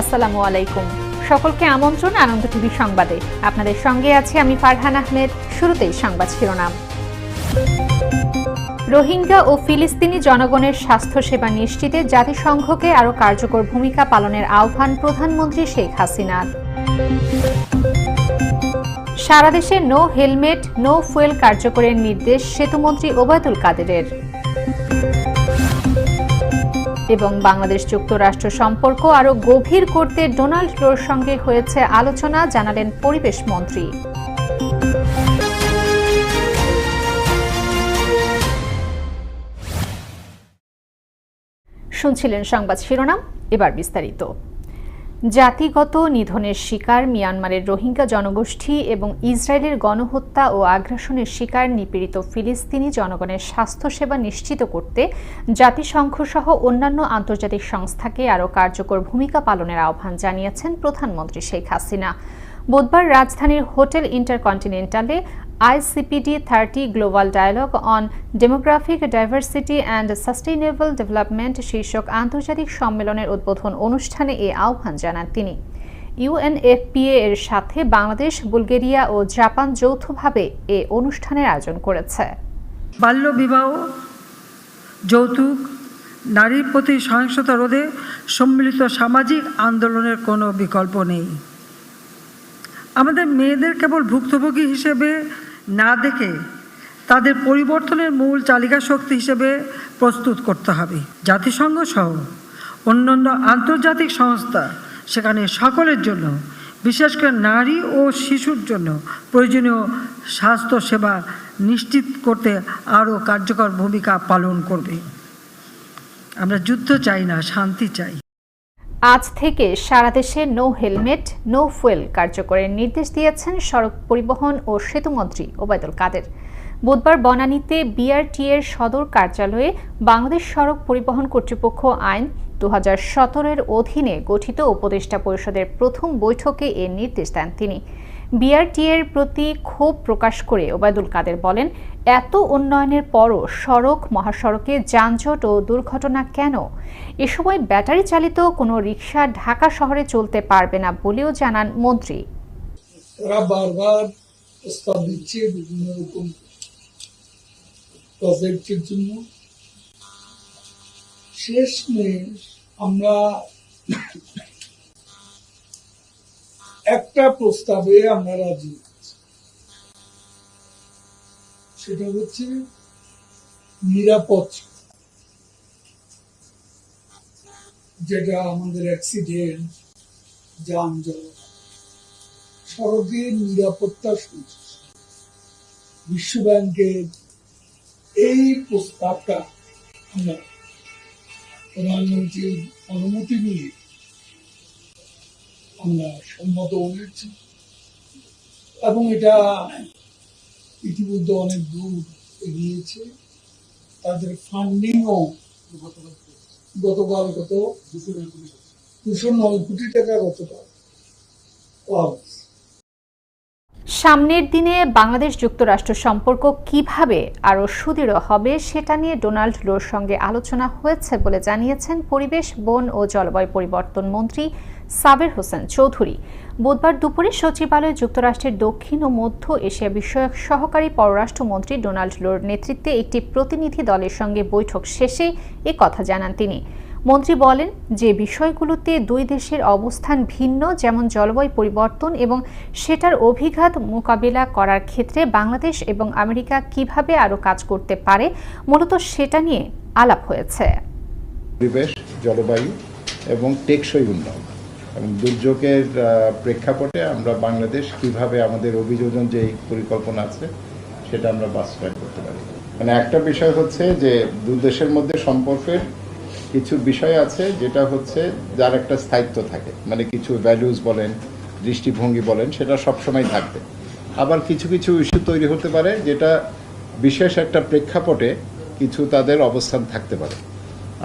আসসালামু আলাইকুম। সকলকে আমন্ত্রণ আনন্দ টিভি সংবাদে। আপনাদের সঙ্গে আছে আমি ফারহান আহমেদ। শুরুতেই সংবাদ শিরোনাম। রোহিঙ্গা ও ফিলিস্তিনি জনগণের স্বাস্থ্যসেবা নিশ্চিতে জাতিসংঘকে আরও কার্যকর ভূমিকা পালনের আহ্বান প্রধানমন্ত্রী শেখ হাসিনার। সারা দেশে নো হেলমেট, নো ফুয়েল কার্যকরের নির্দেশ সেতুমন্ত্রী ওবায়দুল কাদেরের। এবং বাংলাদেশ যুক্তরাষ্ট্র সম্পর্ক আরও গভীর করতে ডোনাল্ড ট্রোর সঙ্গে হয়েছে আলোচনা, জানালেন পরিবেশ মন্ত্রী। শুনছিলেন সংবাদ শিরোনাম, এবার বিস্তারিত। জাতিগত নিধনের শিকার মিয়ানমারের রোহিঙ্গা জনগোষ্ঠী এবং ইসরায়েলের গণহত্যা ও আগ্রাসনের শিকার নিপীড়িত ফিলিস্তিনি জনগণের স্বাস্থ্যসেবা নিশ্চিত করতে জাতিসংঘসহ অন্যান্য আন্তর্জাতিক সংস্থাকে আরও কার্যকর ভূমিকা পালনের আহ্বান জানিয়েছেন প্রধানমন্ত্রী শেখ হাসিনা। বুধবার রাজধানীর হোটেল ইন্টারকন্টিনেন্টালে ICPD thirty global dialogue on demographic diversity and sustainable development শীর্ষক আন্তর্জাতিক সম্মেলনের উদ্বোধন অনুষ্ঠানে এ আহ্বান জানান তিনি। ইউএনএফপিএ এর সাথে বাংলাদেশ, বুলগেরিয়া ও জাপান যৌথভাবে এ অনুষ্ঠানের আয়োজন করেছে। বাল্যবিবাহ যৌতুক, নারীর প্রতি সহিংসতা রোধে সম্মিলিত সামাজিক আন্দোলনের কোনো বিকল্প নেই। আমাদের মেয়েদের কেবল ভুক্তভোগী হিসেবে না দেখে তাদের পরিবর্তনের মূল চালিকা শক্তি হিসেবে প্রস্তুত করতে হবে। জাতিসংঘ সহ অন্যান্য আন্তর্জাতিক সংস্থা সেখানে সকলের জন্য, বিশেষ করে নারী ও শিশুর জন্য প্রয়োজনীয় স্বাস্থ্য সেবা নিশ্চিত করতে আরও কার্যকর ভূমিকা পালন করবে। আমরা যুদ্ধ চাই না, শান্তি চাই। আজ থেকে সারা দেশে নো হেলমেট নো ফুয়েল কার্যকরের নির্দেশ দিয়েছেন সড়ক পরিবহন ও সেতুমন্ত্রী ওবায়দুল কাদের। বুধবার বনানীতে বিআরটি এর সদর কার্যালয়ে বাংলাদেশ সড়ক পরিবহন কর্তৃপক্ষ আইন দু এর অধীনে গঠিত উপদেষ্টা পরিষদের প্রথম বৈঠকে এ নির্দেশ দেন তিনি। বিআরটি এর প্রতি ক্ষোভ প্রকাশ করে ওবায়দুল কাদের বলেন এত উন্নয়নের পরও সড়ক, মহাসড়কে যানজট ও দুর্ঘটনা কেন? এ সময় ব্যাটারি চালিত কোনো রিক্সা ঢাকা শহরে চলতে পারবে না বলেও জানান মন্ত্রী। তারা বারবার প্রস্তাব দিচ্ছে বিভিন্ন রকম প্রজেক্টের জন্য। শেষ আমরা একটা প্রস্তাবে আমরা রাজি। সেটা হচ্ছে নিরাপদ। যেটা আমাদের অ্যাক্সিডেন্ট যানজট, সড়কের নিরাপত্তা সূচি বিশ্ব ব্যাংকের এই প্রস্তাবটা আমরা প্রধানমন্ত্রীর অনুমতি নিয়ে আমরা সম্মত হয়েছি। এবং এটা ইতিমধ্যে অনেক দূর এগিয়েছে। তাদের ফান্ডিংও গতকাল কত? দুশো নয় কোটি টাকা গতকাল। সামনের দিনে বাংলাদেশ যুক্তরাষ্ট্র সম্পর্ক কীভাবে আরও সুদৃঢ় হবে সেটা নিয়ে ডোনাল্ড লোর সঙ্গে আলোচনা হয়েছে বলে জানিয়েছেন পরিবেশ, বন ও জলবায়ু পরিবর্তন মন্ত্রী সাবের হোসেন চৌধুরী। বুধবার দুপুরে সচিবালয়ে, যুক্তরাষ্ট্রের দক্ষিণ ও মধ্য এশিয়া বিষয়ক সহকারী পররাষ্ট্রমন্ত্রী ডোনাল্ড লোর নেতৃত্বে একটি প্রতিনিধি দলের সঙ্গে বৈঠক শেষে এ কথা জানান তিনি। মন্ত্রী বলেন যে বিষয়গুলোতে দুই দেশের অবস্থান ভিন্ন, যেমন জলবায়ু পরিবর্তন এবং সেটার অভিঘাত মোকাবিলা করার ক্ষেত্রে বাংলাদেশ এবং আমেরিকা কীভাবে আরও কাজ করতে পারে, মূলত সেটা নিয়ে আলাপ হয়েছে। পরিবেশ, জলবায়ু এবং টেকসই উন্নয়ন। এবং দুর্যোগের প্রেক্ষাপটে আমরা বাংলাদেশ কীভাবে আমাদের অভিযোজন যে পরিকল্পনা আছে, সেটা আমরা বাস্তবায়ন করতে পারি। মানে একটা বিষয় হচ্ছে যে দু দেশের মধ্যে সম্পর্কের কিছু বিষয় আছে, যেটা হচ্ছে যার একটা স্থায়িত্ব থাকে। মানে কিছু ভ্যালুজ বলেন, দৃষ্টিভঙ্গি বলেন, সেটা সবসময় থাকবে। আবার কিছু কিছু ইস্যু তৈরি হতে পারে, যেটা বিশেষ একটা প্রেক্ষাপটে কিছু তাদের অবস্থান থাকতে পারে।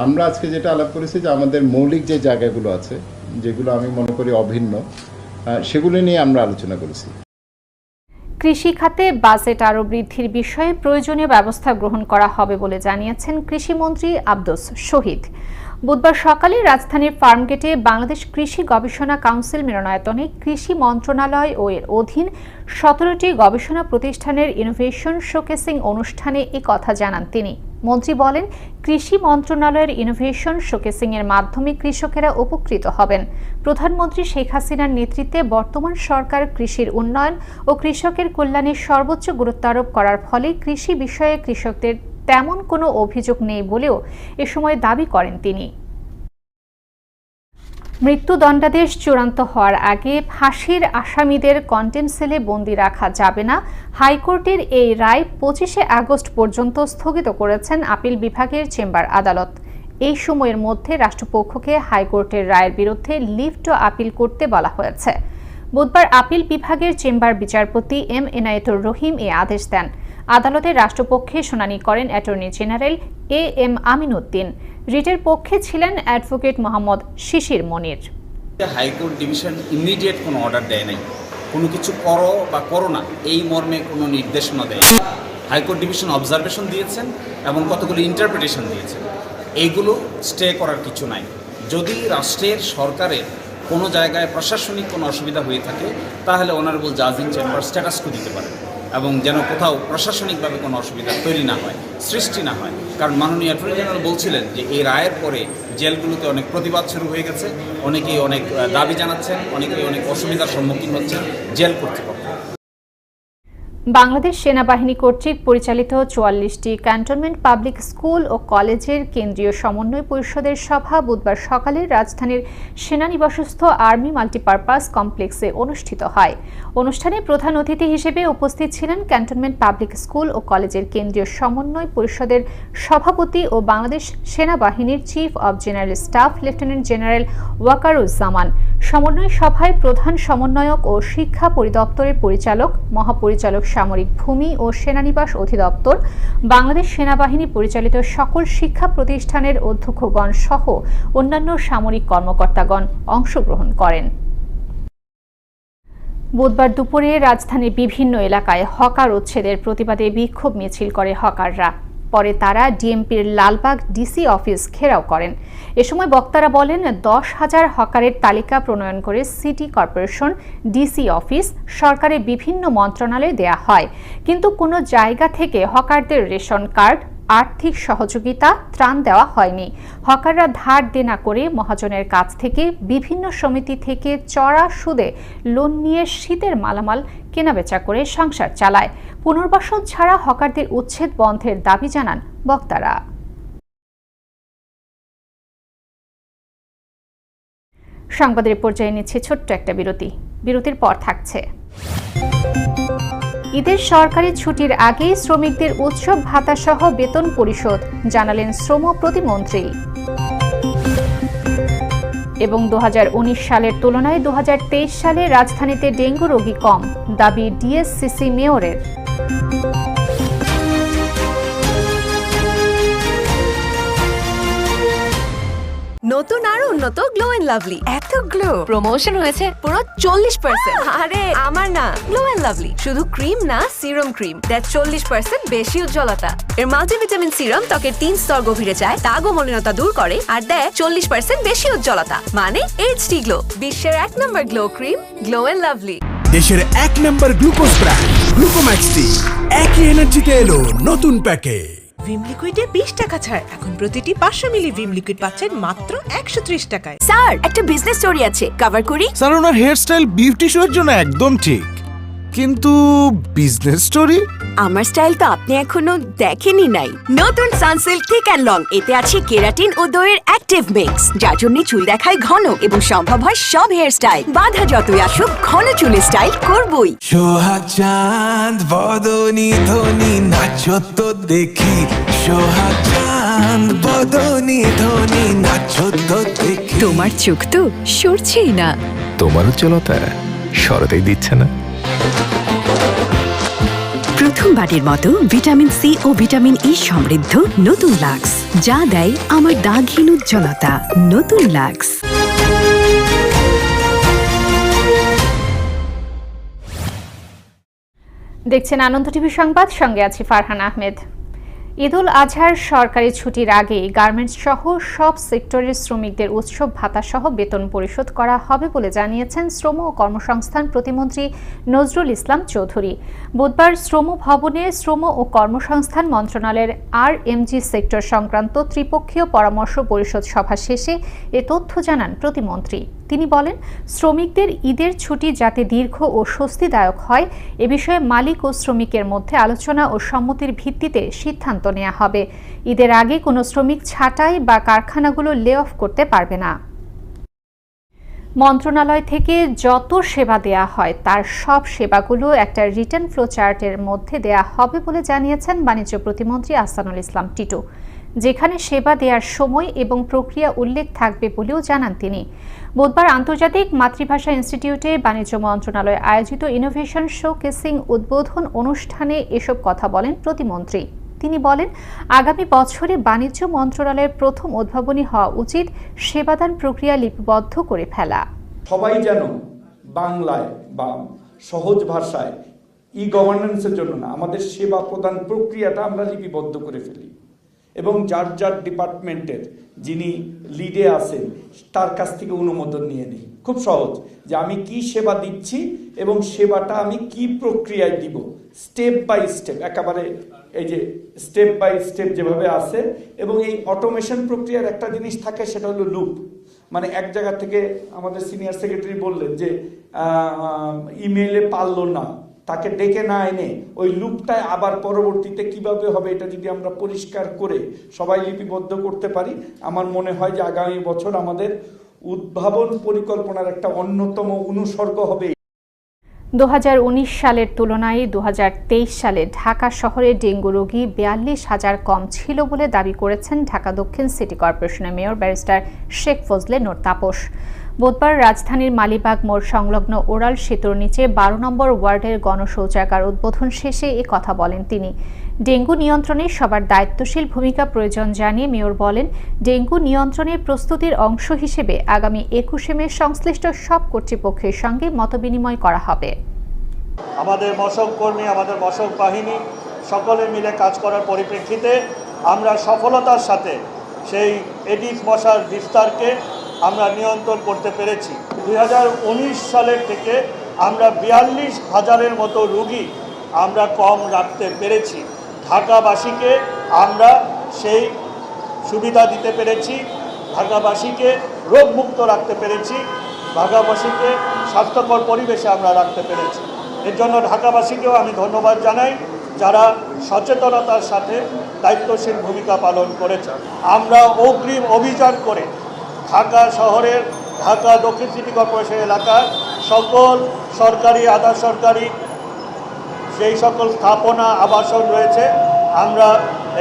আমরা আজকে যেটা আলাপ করেছি যে আমাদের মৌলিক যে জায়গাগুলো আছে যেগুলো আমি মনে করি অভিন্ন সেগুলো নিয়ে আমরা আলোচনা করেছি। কৃষি খাতে বাজেট আরও বৃদ্ধির বিষয়ে প্রয়োজনীয় ব্যবস্থা গ্রহণ করা হবে বলে জানিয়েছেন কৃষিমন্ত্রী আব্দুস শহীদ। বুধবার সকালে রাজধানীর ফার্মগেটে বাংলাদেশ কৃষি গবেষণা কাউন্সিল মিলনায়তনে কৃষি মন্ত্রণালয় ও এর অধীন সতেরোটি গবেষণা প্রতিষ্ঠানের ইনোভেশন শোকেসিং অনুষ্ঠানে এ কথা জানান তিনি। মন্ত্রী বলেন, কৃষি মন্ত্রণালয়ের ইনোভেশন শোকেসিং এর মাধ্যমে কৃষকেরা উপকৃত হবেন। প্রধানমন্ত্রী শেখ হাসিনার নেতৃত্বে বর্তমান সরকার কৃষির উন্নয়ন ও কৃষকের কল্যাণে সর্বোচ্চ গুরুত্ব আরোপ করার ফলে কৃষি বিষয়ে কৃষকদের তেমন কোনো অভিযোগ নেই বলেও এ সময় দাবি করেন তিনি। মৃত্যুদণ্ডাদেশ চূড়ান্ত হওয়ার আগে ফাঁসির আসামিদের কন্টেম সেলে বন্দি রাখা যাবে না। হাইকোর্টের এই রায় পঁচিশে আগস্ট পর্যন্ত স্থগিত করেছেন আপিল বিভাগের চেম্বার আদালত। এই সময়ের মধ্যে রাষ্ট্রপক্ষকে হাইকোর্টের রায়ের বিরুদ্ধে লিফট আপিল করতে বলা হয়েছে। বুধবার আপিল বিভাগের চেম্বার বিচারপতি এম এনায়েতুর রহিম এ আদেশ দেন। আদালতে রাষ্ট্রপক্ষে শুনানি করেন attorney general A M Aminuddin রিটের পক্ষে ছিলেন advocate Mohammad Shishir Monir. High court division immediate কোনো অর্ডার দেয় নাই। কোনো কিছু করো বা করো না, এই মর্মে কোনো নির্দেশনা দেয় হাইকোর্ট ডিভিশন অবজারভেশন দিয়েছেন এবং কতগুলো ইন্টারপ্রিটেশন দিয়েছেন। এইগুলো স্টে করার কিছু নাই। যদি রাষ্ট্রের সরকারের কোনো জায়গায় প্রশাসনিক কোনো অসুবিধা হয়ে থাকে, তাহলে অনারেবল জাজিং চেম্বার স্ট্যাটাসকো দিতে পারে এবং যেন কোথাও প্রশাসনিকভাবে কোনো অসুবিধা তৈরি না হয়, সৃষ্টি না হয়। কারণ মাননীয় অ্যাটর্নি জেনারেল বলছিলেন যে এই রায়ের পরে জেলগুলোতে অনেক প্রতিবাদ শুরু হয়ে গেছে। অনেকেই অনেক দাবি জানাচ্ছেন, অনেকেই অনেক অসুবিধার সম্মুখীন হচ্ছেন জেল কর্তৃপক্ষ। বাংলাদেশ সেনাবাহিনী কর্তৃক পরিচালিত চুয়াল্লিশটি ক্যান্টনমেন্ট পাবলিক স্কুল ও কলেজের কেন্দ্রীয় সমন্বয় পরিষদের সভা বুধবার সকালে রাজধানীর সেনানিবাসস্থ আর্মি মাল্টিপারপাস কমপ্লেক্সে অনুষ্ঠিত হয়। অনুষ্ঠানে প্রধান অতিথি হিসেবে উপস্থিত ছিলেন ক্যান্টনমেন্ট পাবলিক স্কুল ও কলেজের কেন্দ্রীয় সমন্বয় পরিষদের সভাপতি ও বাংলাদেশ সেনাবাহিনীর chief of general staff lieutenant general Wakeruzzaman. সমন্বয় সভায় প্রধান সমন্বয়ক ও শিক্ষা পরিদপ্তরের পরিচালক, মহাপরিচালক সামরিক ভূমি ও সেনানিবাস অধিদপ্তর, বাংলাদেশ সেনাবাহিনী পরিচালিত সকল শিক্ষা প্রতিষ্ঠানের অধ্যক্ষগণ সহ অন্যান্য সামরিক কর্মকর্তাগণ অংশগ্রহণ করেন। বুধবার দুপুরে রাজধানীর বিভিন্ন এলাকায় হকার উচ্ছেদের প্রতিবাদে বিক্ষোভ মিছিল করে হকাররা। পরে তারা ডিএমপির লালবাগ ডিসি অফিস ঘেরাও করেন। এ সময় বক্তারা বলেন, দশ হাজার হকারের তালিকা প্রণয়ন করে সিটি কর্পোরেশন ডিসি অফিস সরকারের বিভিন্ন মন্ত্রণালয়ে দেয়া হয়। কিন্তু কোনো জায়গা থেকে হকারদের রেশন কার্ড আর্থিক সহযোগিতা ত্রাণ দেওয়া হয়নি। হকাররা ধার দেনা করে মহাজনের কাছ থেকে বিভিন্ন সমিতি থেকে চড়া সুদে লোন নিয়ে শীতের মালামাল কেনাবেচা করে সংসার চালায়। পুনর্বাসন ছাড়া হকারদের উচ্ছেদ বন্ধের দাবি জানান বক্তারা। সংবাদের পর্যায়ে নিচ্ছে ছোট্ট একটা বিরতি। বিরতির পর থাকছে। ঈদের সরকারি ছুটির আগেই শ্রমিকদের উৎসব ভাতা সহ বেতন পরিশোধ, জানালেন শ্রম প্রতিমন্ত্রী। এবং দু হাজার উনিশ সালের তুলনায় দু হাজার তেইশ সালে রাজধানীতে ডেঙ্গু রোগী কম, দাবি ডিএসসিসি মেয়রের। নতুন আর উন্নত গ্লো এন্ড লাভলি এত গ্লো প্রমোশন হয়েছে পুরো চল্লিশ পার্সেন্ট আরে আমার না গ্লো এন্ড লাভলি শুধু ক্রিম না সিরাম ক্রিম দেয় চল্লিশ পার্সেন্ট বেশি উজ্জ্বলতা। এর মাল্টিভিটামিন সিরাম ত্বকের তিন স্তর গভীরে যায় দাগ ও মলিনতা দূর করে আর দেয় চল্লিশ পার্সেন্ট বেশি উজ্জ্বলতা। মানে এইচডি গ্লো বিশ্বের এক নম্বর glow cream glow and lovely দেশের এক নম্বর গ্লুকোজ ব্র্যান্ড গ্লুকোম্যাক্সটি একই এনার্জিতে এলো নতুন প্যাকে ভিম লিকুইডে বিশ টাকা ছাড়। এখন প্রতিটি পাঁচশো মিলি ভিম লিকুইড পাচ্ছেন মাত্র একশো ত্রিশ টাকায়। স্যার একটা বিজনেস স্টোরি আছে। কভার করি? স্যার ওনার হেয়ারস্টাইল বিউটি শো এর জন্য একদম ঠিক। কিন্তু বিজনেস স্টোরি আমার স্টাইল তো আপনি এখনও দেখেনি নাই। নতুন সানসিল্ক থিক অ্যান্ড লং এতে আছে কেরাটিন ও দইয়ের অ্যাক্টিভ মিক্স যার জন্য চুল দেখায় ঘন এবং সম্ভব হয় সব হেয়ার স্টাইল বাধা যতই আসুক ঘন চুলের স্টাইল করবই। সোহাগ চাঁদ বদনি ধ্বনি নাচো তো দেখি। সোহাগ চাঁদ বদনি ধ্বনি নাচো তো দেখি। তোমার চোখ তো সরছেই না। তোমার উজ্জ্বলতা সরতেই দিচ্ছে না। প্রথমবারের মতো ভিটামিন সি ও ভিটামিন ই সমৃদ্ধ নতুন লাক্স, যা দেয় আমার দাগহীন উজ্জ্বলতা। নতুন লাক্স। দেখছেন আনন্দ টিভি সংবাদ, সঙ্গে আছি ফারহান আহমেদ। ঈদুল আজহার সরকারি ছুটির আগে গার্মেন্টস সহ সব সেক্টরের শ্রমিকদের উৎসব ভাতা সহ বেতন পরিশোধ করা হবে বলে জানিয়েছেন শ্রম ও কর্মসংস্থান প্রতিমন্ত্রী নজরুল ইসলাম চৌধুরী। বুধবার শ্রম ভবনে শ্রম ও কর্মসংস্থান মন্ত্রণালয়ের আর এমজি সেক্টর সংক্রান্ত ত্রিপক্ষীয় পরামর্শ পরিষদ সভা শেষে এ তথ্য জানান প্রতিমন্ত্রী। তিনি বলেন, শ্রমিকদের ঈদের ছুটি যাতে দীর্ঘ ও স্বস্তিদায়ক হয়, এ বিষয়ে মালিক ও শ্রমিকের মধ্যে আলোচনা ও সম্মতির ভিত্তিতে সিদ্ধান্ত নেওয়া হবে। ঈদের আগে কোনো শ্রমিক ছাঁটাই বা কারখানাগুলো লে অফ করতে পারবে না। মন্ত্রণালয় থেকে যত সেবা দেয়া হয়, তার সব সেবাগুলো একটা রিটার্ন ফ্লো চার্টের মধ্যে দেয়া হবে বলে জানিয়েছেন বাণিজ্য প্রতিমন্ত্রী আসানুল ইসলাম টিটু। যেখানে সেবা দেওয়ার সময় এবং প্রক্রিয়া উল্লেখ থাকবে বলেও জানান তিনি। বুধবার আন্তর্জাতিক মাতৃভাষা ইনস্টিটিউটে বাণিজ্য মন্ত্রণালয় আয়োজিত ইনোভেশন শো কেসিং উদ্বোধন অনুষ্ঠানে এসব কথা বলেন প্রতিমন্ত্রী। তিনি বলেন, আগামী বছরে বাণিজ্য মন্ত্রণালয়ের প্রথম উদ্ভাবনী হওয়া উচিত, সেবাদান প্রক্রিয়া লিপিবদ্ধ করে ফেলা। সবাই যেন বাংলায় বা সহজ ভাষায় ই গভর্নেন্সের জন্য না, আমাদের সেবা প্রদান প্রক্রিয়াটা আমরা লিপিবদ্ধ করে ফেলি। এবং যার যার ডিপার্টমেন্টের যিনি লিডে আছেন, তার কাছ থেকে অনুমোদন নিয়ে নিই। খুব সহজ, যে আমি কি সেবা দিচ্ছি এবং সেবাটা আমি কি প্রক্রিয়ায় দিব। স্টেপ বাই স্টেপ, একেবারে এই যে স্টেপ বাই স্টেপ যেভাবে আছে এবং এই অটোমেশন প্রক্রিয়ার একটা জিনিস থাকে, সেটা হলো লুপ। মানে এক জায়গা থেকে আমাদের সিনিয়র সেক্রেটারি বললেন যে ইমেলে পারল না। তাকে ডেকে না এনে ওই লুপটায় আবার পরবর্তীতে কীভাবে হবে এটা যদি আমরা পরিষ্কার করে সবাই লিপিবদ্ধ করতে পারি, আমার মনে হয় যে আগামী বছর আমাদের উদ্ভাবন পরিকল্পনার একটা অন্যতম অনুসর্গ হবে। দু হাজার উনিশ সালের তুলনায় দু হাজার তেইশ সালে ঢাকা শহরে ডেঙ্গু রোগী বিয়াল্লিশ হাজার কম ছিল বলে দাবি করেছেন ঢাকা দক্ষিণ সিটি কর্পোরেশনের মেয়র ব্যারিস্টার শেখ ফজলে নোর তাপস। বুধবার রাজধানীর মালিবাগ মোড় সংলগ্ন ওরাল সেতুর নিচে বারো নম্বর ওয়ার্ডের গণশৌচাগার উদ্বোধন শেষে এ কথা বলেন তিনি। ডেঙ্গু নিয়ন্ত্রণে সবার দায়িত্বশীল ভূমিকা প্রয়োজন জানিয়ে মেয়র বলেন, ডেঙ্গু নিয়ন্ত্রণের প্রস্তুতির অংশ হিসেবে আগামী একুশে মে সংশ্লিষ্ট সব কর্তৃপক্ষের সঙ্গে মতবিনিময় করা হবে। আমাদের মশক কর্মী, আমাদের মশক বাহিনী সকলে মিলে কাজ করার পরিপ্রেক্ষিতে আমরা সফলতার সাথে সেই এডিস মশার বিস্তারকে আমরা নিয়ন্ত্রণ করতে পেরেছি। দু হাজার উনিশ সালের থেকে আমরা বিয়াল্লিশ হাজারের মতো রুগী আমরা কম রাখতে পেরেছি। ঢাকাবাসীকে আমরা সেই সুবিধা দিতে পেরেছি। ঢাকাবাসীকে রোগমুক্ত রাখতে পেরেছি। ঢাকাবাসীকে স্বাস্থ্যকর পরিবেশে আমরা রাখতে পেরেছি। এর জন্য ঢাকাবাসীকেও আমি ধন্যবাদ জানাই, যারা সচেতনতার সাথে দায়িত্বশীল ভূমিকা পালন করেছে আমরা অগ্রিম অভিযান করে ঢাকা শহরের ঢাকা দক্ষিণ সিটি কর্পোরেশন এলাকার সকল সরকারি, আধা সরকারি সেই সকল স্থাপনা, আবাসন রয়েছে। আমরা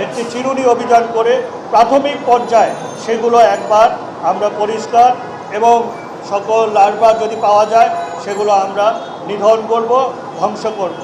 একটি চিরুনি অভিযান করে প্রাথমিক পর্যায়ে সেগুলো একবার আমরা পরিষ্কার এবং সকল লার্ভা যদি পাওয়া যায়, সেগুলো আমরা নিধন করব, ধ্বংস করব।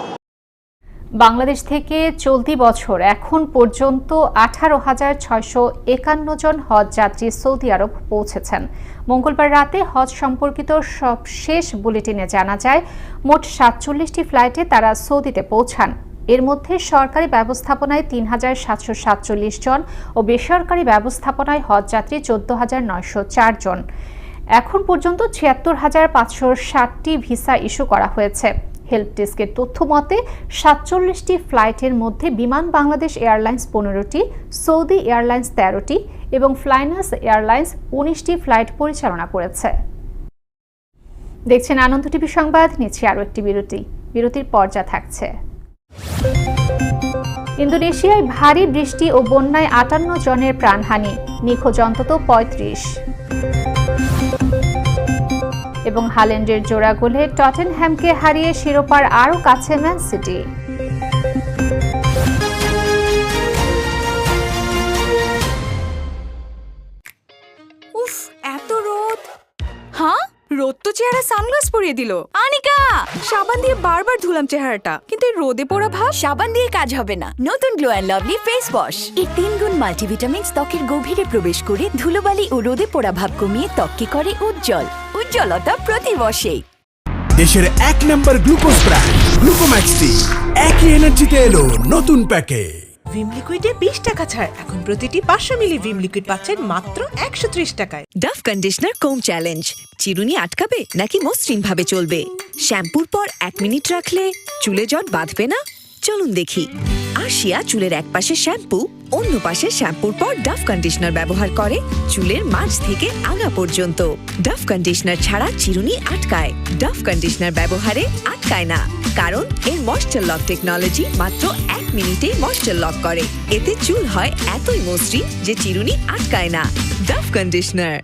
বাংলাদেশ থেকে চলতি বছর এখন পর্যন্ত আঠারো হাজার ছয়শো একান্ন জন হজ যাত্রী সৌদি আরব পৌঁছেছেন। মঙ্গলবার রাতে হজ সম্পর্কিত সব শেষ বুলেটিনে জানা যায়, মোট সাতচল্লিশটি ফ্লাইটে তারা সৌদিতে পৌঁছান। এর মধ্যে সরকারি ব্যবস্থাপনায় তিন হাজার সাতশো সাতচল্লিশ জন ও বেসরকারি ব্যবস্থাপনায় হজ যাত্রী চোদ্দ হাজার নয়শো চার জন। এখন পর্যন্ত ছিয়াত্তর হাজার পাঁচশো ষাটটি ভিসা ইস্যু করা হয়েছে। হেল্প ডেস্কের তথ্য মতে, সাতচল্লিশটি ফ্লাইটের মধ্যে বিমান বাংলাদেশ এয়ারলাইন্স পনেরোটি, সৌদি এয়ারলাইন্স তেরোটি এবং ফ্লাইনাস এয়ারলাইন্স উনিশটি ফ্লাইট পরিচালনা করেছে। দেখছেন আনন্দ টিভি সংবাদ, নিচ্ছে আরও একটি বিরতি। বিরতির পর্যা থাকছে। ইন্দোনেশিয়ায় ভারী বৃষ্টি ও বন্যায় আটান্ন জনের প্রাণহানি, নিখোঁজ অন্তত পঁয়ত্রিশ। এবং হালেন্ডের জোড়া গোলে টটেনহ্যামকে হারিয়ে শিরোপার আরও কাছে ম্যান সিটি। চেহারা সানগ্লাস পরিয়ে দিল। আনিকা! সাবান দিয়ে বারবার ধুলাম চেহারাটা। কিন্তু রোদে পোড়া ভাব সাবান দিয়ে কাজ হবে না। নতুন glow and lovely face wash এর তিন গুণ মাল্টিভিটামিন ত্বকের গভীরে প্রবেশ করে ধুলোবালি ও রোদে পোড়া ভাব কমিয়ে ত্বককে করে উজ্জ্বল। উজ্জ্বলতা প্রতি বসেই দেশের এক নম্বর গ্লুকোজ ব্র্যান্ড গ্লুকোম্যাক্সটি একই এনার্জিতে এলো নতুন প্যাকে ভিম লিকুইডে বিশ টাকা ছাড়। এখন প্রতিটি পাঁচশো মিলি ভিম লিকুইড পাচ্ছেন মাত্র একশো ত্রিশ টাকায়। ডাফ কন্ডিশনার কোম চ্যালেঞ্জ চিরুনি আটকাবে নাকি মসৃণ ভাবে চলবে? শ্যাম্পুর পর এক মিনিট রাখলে চুলে জট বাঁধবে না? চলুন দেখি। আশিয়া চুলের এক পাশে শ্যাম্পু অন্য পাশে শ্যাম্পুর পর ডাফ কন্ডিশনার ব্যবহার করে চুলের মাঝ থেকে আগা পর্যন্ত। ডাফ কন্ডিশনার ছাড়া চিরুনি আটকায়। ডাফ কন্ডিশনার ব্যবহারে আটকায় না। কারণ এর ময়শ্চার লক টেকনোলজি মাত্র এক মিনিটে ময়শ্চার লক করে। এতে চুল হয় এতই মসৃণ যে চিরুনি আটকায় না। Dove conditioner.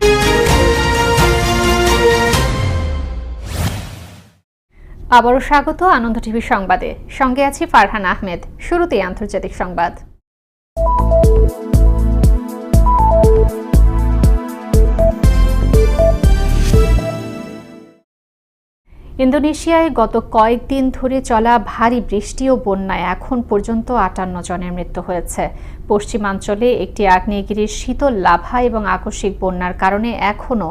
আবারও স্বাগত আনন্দ টিভি সংবাদে। সঙ্গে আছি ফারহান আহমেদ। শুরুতেই আন্তর্জাতিক সংবাদ। ইন্দোনেশিয়ায় গত কয়েকদিন ধরে চলা ভারী বৃষ্টি ও বন্যায় এখন পর্যন্ত আটান্ন জনের মৃত্যু হয়েছে। পশ্চিমাঞ্চলে একটি আগ্নেয়গিরির শীতল লাভা এবং আকস্মিক বন্যার কারণে এখনও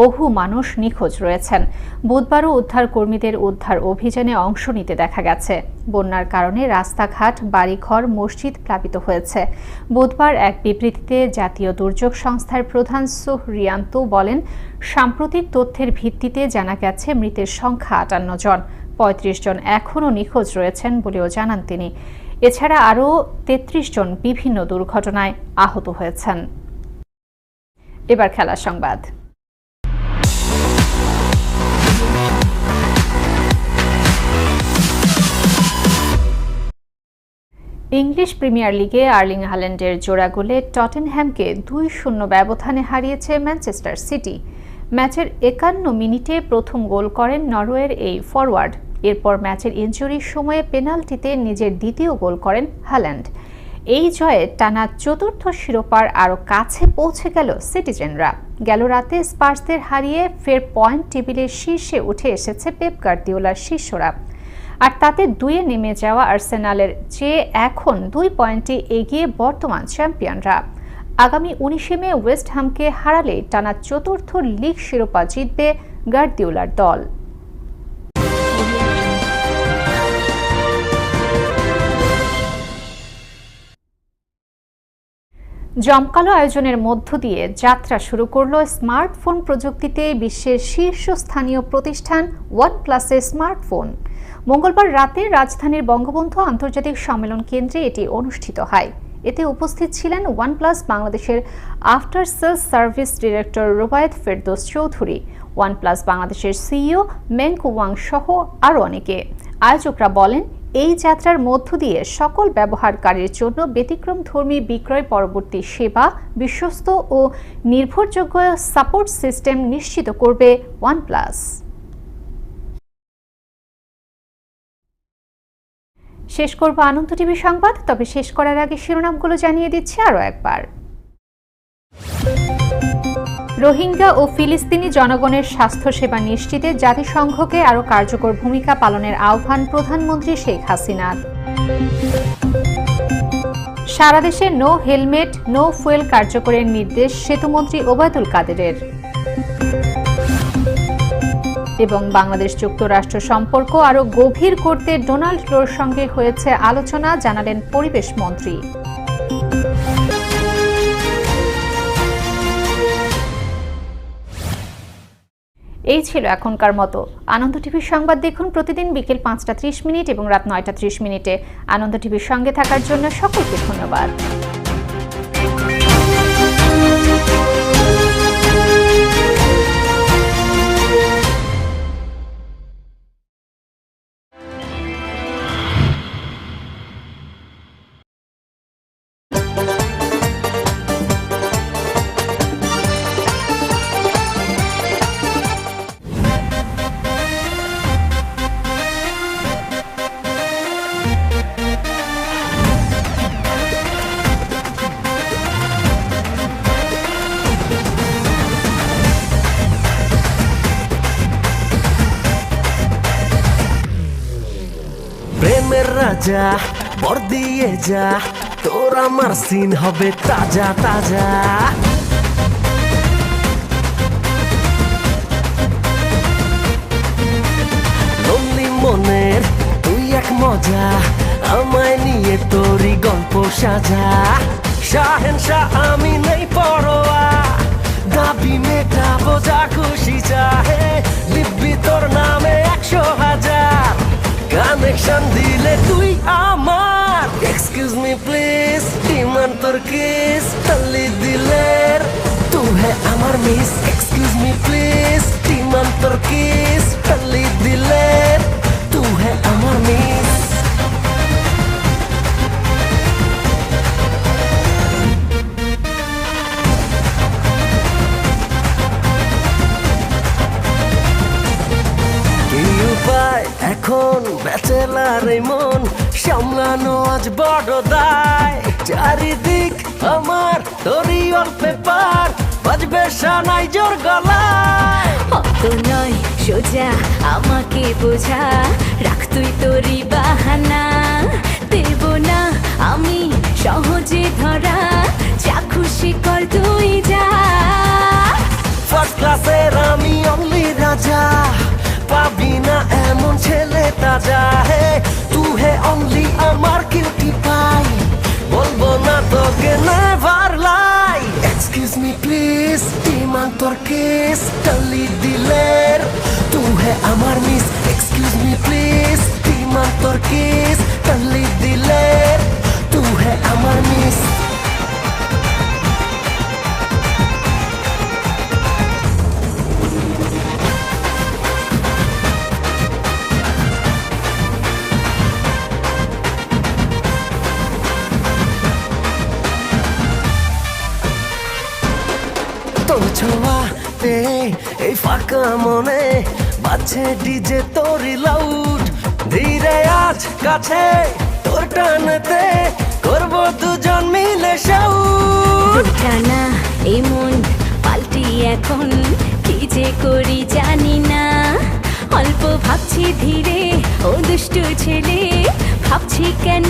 বহু মানুষ নিখোঁজ রয়েছেন। বুধবারও উদ্ধার কর্মীদের উদ্ধার অভিযানে অংশ নিতে দেখা গেছে। বন্যার কারণে রাস্তাঘাট, বাড়িঘর, মসজিদ প্লাবিত হয়েছে। বুধবার এক বিবৃতিতে জাতীয় দুর্যোগ সংস্থার প্রধান সুহ রিয়ান্তু বলেন সাম্প্রতিক তথ্যের ভিত্তিতে জানা গেছে, মৃতের সংখ্যা আটান্ন জন। পঁয়ত্রিশ জন এখনও নিখোঁজ রয়েছেন বলেও জানান তিনি। এছাড়া আরও তেত্রিশ জন বিভিন্ন দুর্ঘটনায় আহত হয়েছেন। এবার খেলার সংবাদ। ইংলিশ প্রিমিয়ার লিগে আর্লিং হাল্যান্ডের জোড়া গোলে টটেনহ্যামকে দুই শূন্য ব্যবধানে হারিয়েছে ম্যানচেস্টার সিটি। ম্যাচের একান্ন মিনিটে প্রথম গোল করেন নরওয়ের এই ফরওয়ার্ড। এরপর ম্যাচের ইনজুরির সময়ে পেনাল্টিতে নিজের দ্বিতীয় গোল করেন হাল্যান্ড। এই জয়ে টানা চতুর্থ শিরোপার আরও কাছে পৌঁছে গেল সিটিজেনরা। গেল রাতে স্পার্সদের হারিয়ে ফের পয়েন্ট টেবিলের শীর্ষে উঠে এসেছে পেপ গার্দিওলার শিষ্যরা। আর তাতে দুয়ে নেমে যাওয়া আর্সেনালের চেয়ে এখন দুই পয়েন্টে এগিয়ে বর্তমান চ্যাম্পিয়নরা। আগামী উনিশে মে ওয়েস্ট হামকে হারালে টানা চতুর্থ লিগ শিরোপা জিতবে গার্দিওলার দল। জমকালো আয়োজনের মধ্য দিয়ে যাত্রা শুরু করল স্মার্টফোন প্রযুক্তিতে বিশ্বের শীর্ষস্থানীয় প্রতিষ্ঠান ওয়ান প্লাসের স্মার্টফোন। মঙ্গলবার রাতে রাজধানীর বঙ্গবন্ধু আন্তর্জাতিক সম্মেলন কেন্দ্রে এটি অনুষ্ঠিত হয়। এতে উপস্থিত ছিলেন ওয়ানপ্লাস বাংলাদেশের after sales service director Rubayet Ferdous Chowdhury, OnePlus বাংলাদেশের সিইও মেং ওয়াং সহ আরও অনেকে। আয়োজকরা বলেন, এই যাত্রার মধ্য দিয়ে সকল ব্যবহারকারীর জন্য ব্যতিক্রম ধর্মী বিক্রয় পরবর্তী সেবা, বিশ্বস্ত ও নির্ভরযোগ্য সাপোর্ট সিস্টেম নিশ্চিত করবে ওয়ানপ্লাস। শেষ করব আনন্দ টিভি সংবাদ, তবে শেষ করার আগে শিরোনামগুলো জানিয়ে দিচ্ছি আরও একবার। রোহিঙ্গা ও ফিলিস্তিনি জনগণের স্বাস্থ্যসেবা নিশ্চিতে জাতিসংঘকে আরও কার্যকর ভূমিকা পালনের আহ্বান প্রধানমন্ত্রী শেখ হাসিনার। সারা দেশে নো হেলমেট নো ফুয়েল কার্যকরের নির্দেশ সেতুমন্ত্রী ওবায়দুল কাদেরের। এবং বাংলাদেশ যুক্তরাষ্ট্র সম্পর্ক আরও গভীর করতে ডোনাল্ড ট্রোর সঙ্গে হয়েছে আলোচনা, জানালেন পরিবেশ মন্ত্রী। এই ছিল এখনকার মতো। আনন্দ টিভির সংবাদ দেখুন প্রতিদিন বিকেল পাঁচটা ত্রিশ মিনিট এবং রাত নয়টা ত্রিশ মিনিটে। আনন্দ টিভির সঙ্গে থাকার জন্য সকলকে ধন্যবাদ। রাজা বর দিয়ে যা, তোর আমার সিন হবে তাজা তাজা। মনের তুই এক মজা, আমায় নিয়ে তোরই গল্প সাজা। শাহেনশাহ আমি নেই পরোয়া, দাবি মেটাবো যা খুশি চাহে। তোর কিস তল্লি দিলের। তু হে আমার miss excuse me please demand তোর কিস তল্লি দিলের। তু হে আমার মিস এখন ব্যাচেলার মন সামলানো আজ বড় দায়। চারিদিক আমার তোরই অল্পে পার বাজবে সানাই জোর গলায় অত নয় সোজা আমাকে বোঝা রাখ তুই তোরই বাহানা। দেব না আমি সহজে ধরা যা খুশি কর তুই যা। ফার্স্ট ক্লাসের আমি অনলি রাজা পাবি না এমন ছেলে তাজা। হে তু হে অনলি আমার কিউটি বলব না তোকে never lie excuse me please demand তোর কিস টলি দিলের তু হে আমার miss excuse me please demand তোর কিস টলি দিলের তু হে আমার মিস ফাঁকা মনে বাজছে ডিজে তোরই লাউড ধীরে আজ কাছে তোর টানতে করব দুজন মিলে সাউট জানা এমন পাল্টি এখন, কি যে করি জানি না। অল্প ভাবছি ধীরে, ও দুষ্টু ছেলে, ভাবছি কেন